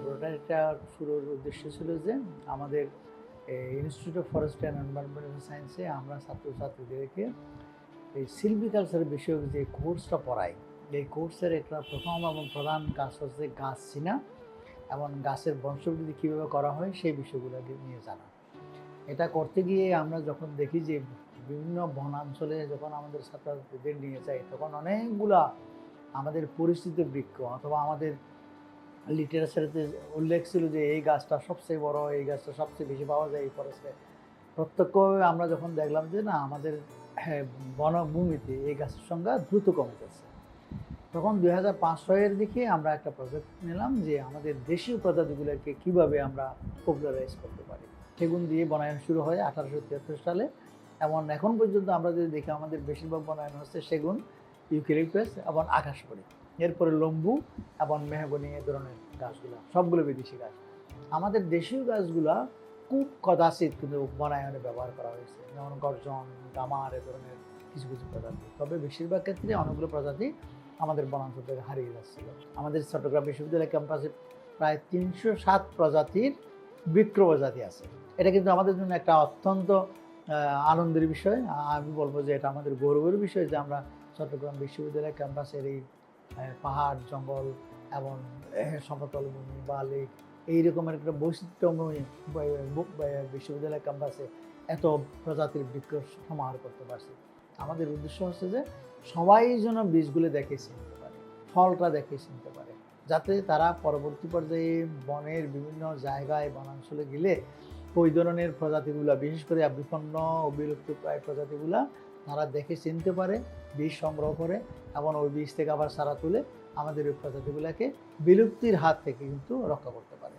ল্যাবরেটরিটা শুরুর উদ্দেশ্য ছিল যে আমাদের institute of forest and environmental সায়েন্সে আমরা ছাত্রছাত্রীদেরকে এই সিলভিকালচার বিষয়ক যে কোর্সটা পড়াই, এই কোর্সের একটা প্রথম এবং প্রধান কাজ হচ্ছে গাছ চিনা এবং গাছের বংশবৃদ্ধি কীভাবে করা হয় সেই বিষয়গুলোকে নিয়ে জানা। এটা করতে গিয়ে আমরা যখন দেখি যে বিভিন্ন বনাঞ্চলে যখন আমাদের ছাত্রছাত্রীদের নিয়ে যাই তখন অনেকগুলা আমাদের পরিচিত বৃক্ষ অথবা আমাদের লিটারেচারেতে উল্লেখ ছিল যে এই গাছটা সবচেয়ে বড় এই গাছটা সবচেয়ে বেশি পাওয়া যায় এই ফরেস্টে প্রত্যক্ষভাবে আমরা যখন দেখলাম যে না আমাদের হ্যাঁ, বনভূমিতে এই গাছের সংখ্যা দ্রুত কমে যাচ্ছে। তখন দুই হাজার ছয়ের দিকে আমরা একটা প্রজেক্ট নিলাম যে আমাদের দেশীয় প্রজাতিগুলোকে কীভাবে আমরা পপুলারাইজ করতে পারি। সেগুন দিয়ে বনায়ন শুরু হয় আঠারোশো তিয়াত্তর সালে। এমন এখন পর্যন্ত আমরা যদি দেখি আমাদের বেশিরভাগ বনায়ন হচ্ছে সেগুন ইউক্যালিপটাস এবং আকাশপরি এরপরে লম্বু এবং মেহগনি এ ধরনের গাছগুলো, সবগুলো বিদেশি গাছ। আমাদের দেশীয় গাছগুলা খুব কদাচিৎ কিন্তু বনায়নে ব্যবহার করা হয়েছে। যেমন গর্জন, গামার এ ধরনের কিছু কিছু প্রজাতি। তবে বেশিরভাগ ক্ষেত্রে অনেকগুলো প্রজাতি আমাদের বনাঞ্চল থেকে হারিয়ে যাচ্ছিল। আমাদের চট্টগ্রাম বিশ্ববিদ্যালয় ক্যাম্পাসে প্রায় তিনশো সাত প্রজাতির বৃক্ষ প্রজাতি আছে। এটা কিন্তু আমাদের জন্য একটা অত্যন্ত আনন্দের বিষয়। আমি বলব যে এটা আমাদের গৌরবের বিষয় যে আমরা চট্টগ্রাম বিশ্ববিদ্যালয় ক্যাম্পাসের এই পাহাড় জঙ্গল এবং আহ, সমতল ভূমি বা লেক এই রকমের একটা বৈচিত্র্যময় বিশ্ববিদ্যালয় ক্যাম্পাসে এত প্রজাতির বৃক্ষ সমাহার করতে পারছি। আমাদের উদ্দেশ্য হচ্ছে যে সবাই যেন বীজগুলো দেখে চিনতে পারে ফলটা দেখে চিনতে পারে যাতে তারা পরবর্তী পর্যায়ে বনের বিভিন্ন জায়গায় বনাঞ্চলে গেলে ওই ধরনের প্রজাতিগুলা বিশেষ করে বিপন্ন ও বিলুপ্ত প্রায় প্রজাতিগুলা দেখে চিনতে পারে বীজ সংগ্রহ করে এবং ওই বীজ থেকে আবার সারা তুলে আমাদের ওই প্রজাতিগুলোকে বিলুপ্তির হাত থেকে কিন্তু রক্ষা করতে পারে।